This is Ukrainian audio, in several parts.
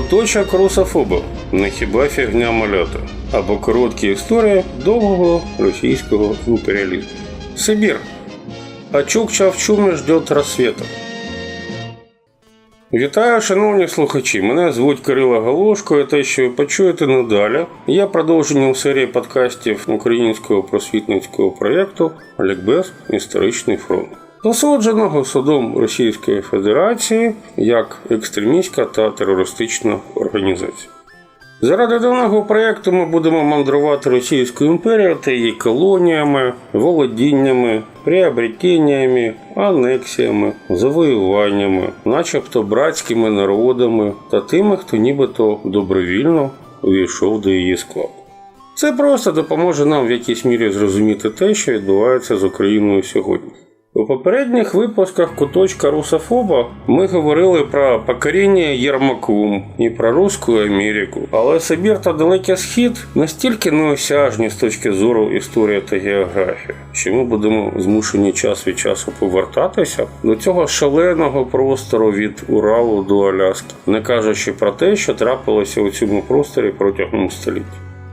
Куточок русофобів не хіба фігня малята або короткі історії довгого російського імперіалізму. Сибір. А Чукча в чумі ждет рассвета. Вітаю, шановні слухачі. Мене звуть Кирило Галушко, і те, що ви почуєте надалі, є продовженням серії подкастів українського просвітницького проєкту Лікбез Історичний фронт, засудженого судом Російської Федерації як екстремістська та терористична організація. Заради даного проєкту ми будемо мандрувати Російською імперією та її колоніями, володіннями, приобретеннями, анексіями, завоюваннями, начебто братськими народами та тими, хто нібито добровільно увійшов до її складу. Це просто допоможе нам в якійсь мірі зрозуміти те, що відбувається з Україною сьогодні. У попередніх випусках куточка Русофоба ми говорили про покоріння Єрмаку і про Руську Америку. Але Сибір та Далекий Схід настільки неосяжні з точки зору історії та географії, що ми будемо змушені час від часу повертатися до цього шаленого простору від Уралу до Аляски, не кажучи про те, що трапилося у цьому просторі протягом століть.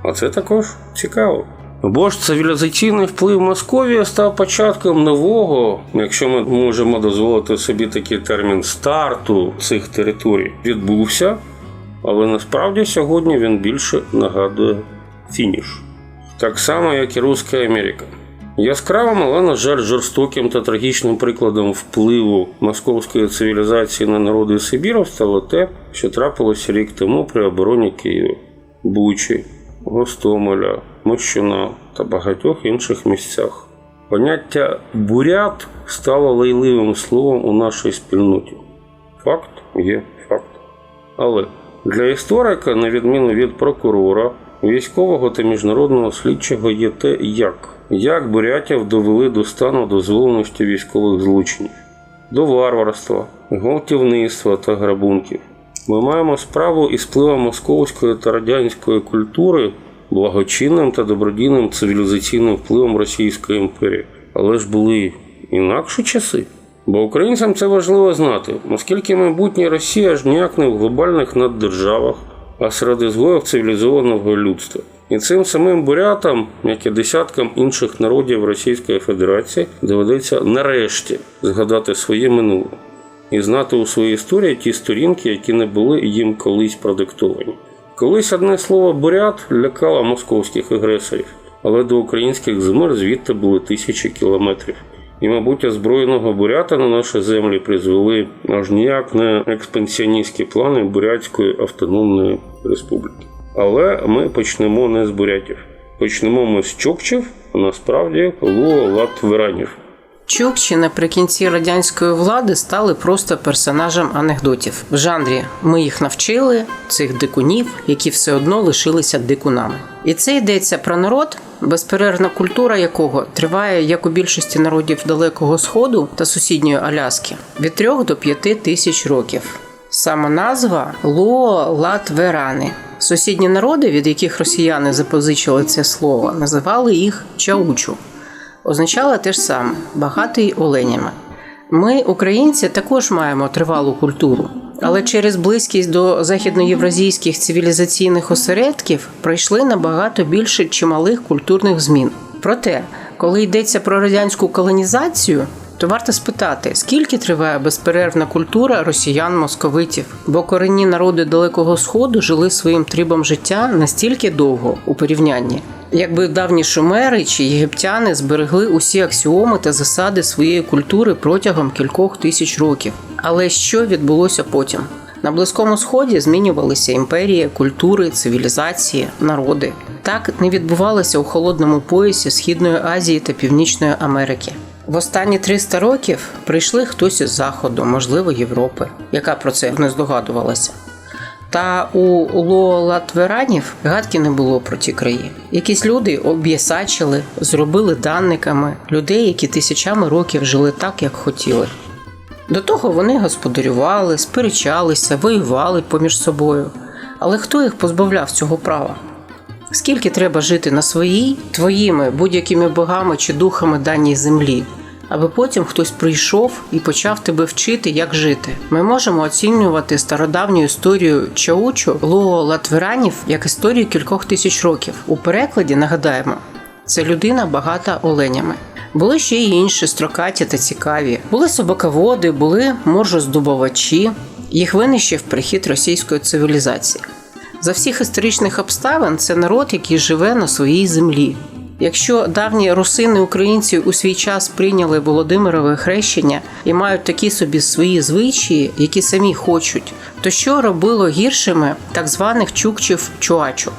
А це також цікаво. Бо ж цивілізаційний вплив Московії став початком нового, якщо ми можемо дозволити собі такий термін старту цих територій, відбувся, але насправді сьогодні він більше нагадує фініш. Так само, як і Руська Америка. Яскравим, але, на жаль, жорстоким та трагічним прикладом впливу московської цивілізації на народи Сибіру стало те, що трапилося рік тому при обороні Києва, Бучі, Гостомеля, Мощуна та багатьох інших місцях. Поняття бурят стало лайливим словом у нашій спільноті. Факт є факт. Але для історика, на відміну від прокурора, військового та міжнародного слідчого є те, як. Як бурятів довели до стану дозволеності військових злочинів, до варварства, гвалтівництва та грабунків. Ми маємо справу із впливом московської та радянської культури, благочинним та добродійним цивілізаційним впливом Російської імперії. Але ж були інакші часи. Бо українцям це важливо знати, оскільки майбутнє Росія ж ніяк не в глобальних наддержавах, а серед ізгоїв цивілізованого людства. І цим самим бурятам, як і десяткам інших народів Російської Федерації, доведеться нарешті згадати своє минуле і знати у своїй історії ті сторінки, які не були їм колись продиктовані. Колись одне слово бурят лякало московських агресорів, але до українських земель звідти були тисячі кілометрів. І, мабуть, озброєного бурята на наші землі призвели аж ніяк не експансіоністські плани Бурятської автономної республіки. Але ми почнемо не з бурятів. Почнемо ми з чокчів, а насправді луо-латверанів. Чукчі наприкінці радянської влади стали просто персонажем анекдотів. В жанрі ми їх навчили, цих дикунів, які все одно лишилися дикунами. І це йдеться про народ, безперервна культура якого триває, як у більшості народів Далекого Сходу та сусідньої Аляски, від 3 до 5 тисяч років. Сама назва Луо-Латверани. Сусідні народи, від яких росіяни запозичили це слово, називали їх чаучу означала те ж саме багатий оленями. Ми, українці, також маємо тривалу культуру, але через близькість до західноєвразійських цивілізаційних осередків пройшли набагато більше чималих культурних змін. Проте, коли йдеться про радянську колонізацію, то варто спитати, скільки триває безперервна культура росіян-московитів, бо корінні народи Далекого Сходу жили своїм трибом життя настільки довго у порівнянні, якби давні шумери чи єгиптяни зберегли усі аксіоми та засади своєї культури протягом кількох тисяч років. Але що відбулося потім? На близькому сході змінювалися імперії, культури, цивілізації, народи. Так не відбувалося у холодному поясі Східної Азії та Північної Америки. В останні 300 років прийшли хтось із заходу, можливо, Європи, яка про це не здогадувалася. Та у лоолатверанів гадки не було про ті краї. Якісь люди об'єсачили, зробили данниками людей, які тисячами років жили так, як хотіли. До того вони господарювали, сперечалися, воювали поміж собою. Але хто їх позбавляв цього права? Скільки треба жити на своїй, твоїми будь-якими богами чи духами даній землі, аби потім хтось прийшов і почав тебе вчити, як жити. Ми можемо оцінювати стародавню історію Чаучу Луо Латверанів як історію кількох тисяч років. У перекладі нагадаємо, це людина багата оленями. Були ще й інші строкаті та цікаві. Були собаководи, були моржоздобувачі. Їх винищив прихід російської цивілізації. За всіх історичних обставин це народ, який живе на своїй землі. Якщо давні русини українці у свій час прийняли Володимирове хрещення і мають такі собі свої звичаї, які самі хочуть, то що робило гіршими так званих чукчів чуачу?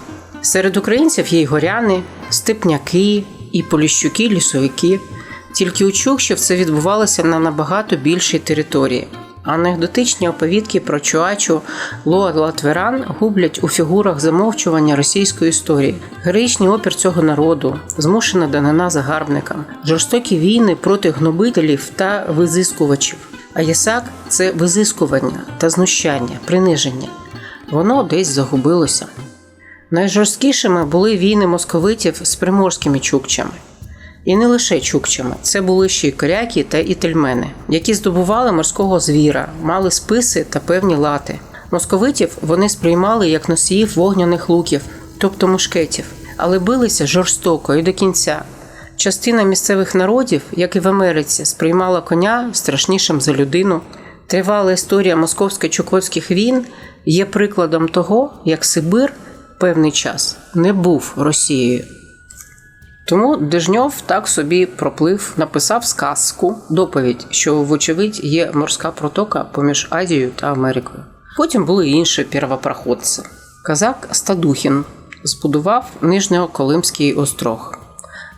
Серед українців є й горяни, степняки і поліщуки, лісовики. Тільки у чукчів це відбувалося на набагато більшій території. Анекдотичні оповідки про Чуачу Лоа Латверан гублять у фігурах замовчування російської історії, героїчний опір цього народу, змушена данина загарбникам, жорстокі війни проти гнобителів та визискувачів. А ясак це визискування та знущання, приниження. Воно десь загубилося. Найжорсткішими були війни московитів з приморськими чукчами. І не лише чукчами, це були ще й коряки та ітельмени, які здобували морського звіра, мали списи та певні лати. Московитів вони сприймали як носіїв вогняних луків, тобто мушкетів, але билися жорстоко і до кінця. Частина місцевих народів, як і в Америці, сприймала коня страшнішим за людину. Тривала історія московсько-чукотських війн є прикладом того, як Сибир певний час не був Росією. Тому Дежньов так собі проплив, написав сказку, доповідь, що, вочевидь, є морська протока поміж Азією та Америкою. Потім були інші первопроходці. Казак Стадухін збудував Нижньоколимський острог.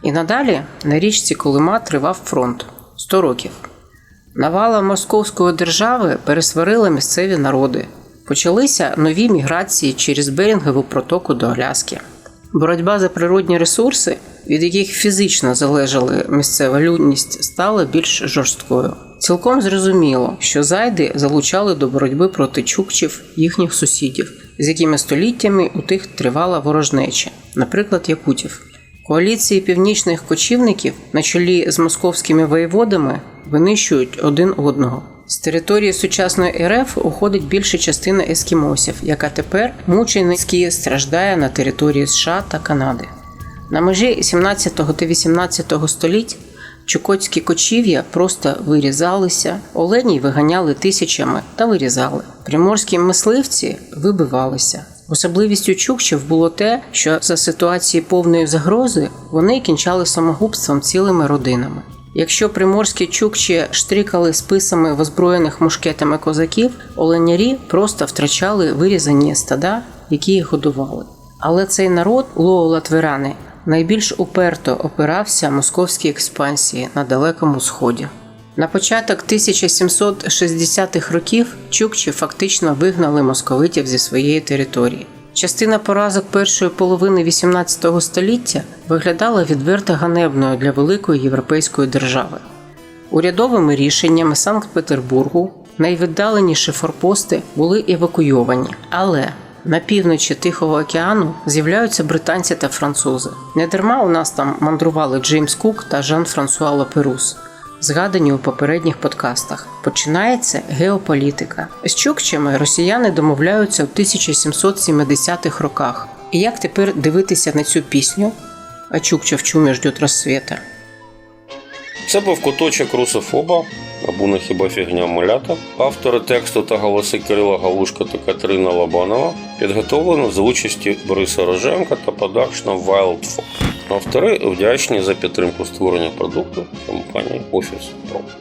І надалі на річці Колима тривав фронт 100 років. Навала московської держави пересварила місцеві народи. Почалися нові міграції через Берінгову протоку до Аляски. Боротьба за природні ресурси, від яких фізично залежала місцева людність, стала більш жорсткою. Цілком зрозуміло, що зайди залучали до боротьби проти чукчів їхніх сусідів, з якими століттями у тих тривала ворожнеча, наприклад, якутів. Коаліції північних кочівників на чолі з московськими воєводами винищують один одного. З території сучасної РФ уходить більша частина ескімосів, яка тепер мученицьки страждає на території США та Канади. На межі 17 та 18 століть чукотські кочів'я просто вирізалися, оленій виганяли тисячами та вирізали. Приморські мисливці вибивалися. Особливістю чукчів було те, що за ситуації повної загрози вони кінчали самогубством цілими родинами. Якщо приморські чукчі штрикали списами в озброєних мушкетами козаків, оленярі просто втрачали вирізані стада, які їх годували. Але цей народ лоолатверани найбільш уперто опирався московській експансії на Далекому Сході. На початок 1760-х років чукчі фактично вигнали московитів зі своєї території. Частина поразок першої половини XVIII століття виглядала відверто ганебною для великої європейської держави. Урядовими рішеннями Санкт-Петербургу найвіддаленіші форпости були евакуйовані, але на півночі Тихого океану з'являються британці та французи. Недарма у нас там мандрували Джеймс Кук та Жан-Франсуа Лаперус згадані у попередніх подкастах. Починається геополітика. З чукчами росіяни домовляються в 1770-х роках. І як тепер дивитися на цю пісню? А Чукча в чумі ждет розсвіта. Це був куточок русофоба або не хіба фігня малята. Автори тексту та голоси Кирила Галушка та Катерина Лобанова підготовлено за участі Бориса Роженка та продакшна Wildfop. Автори вдячні за підтримку створення продукту компанії Office Pro.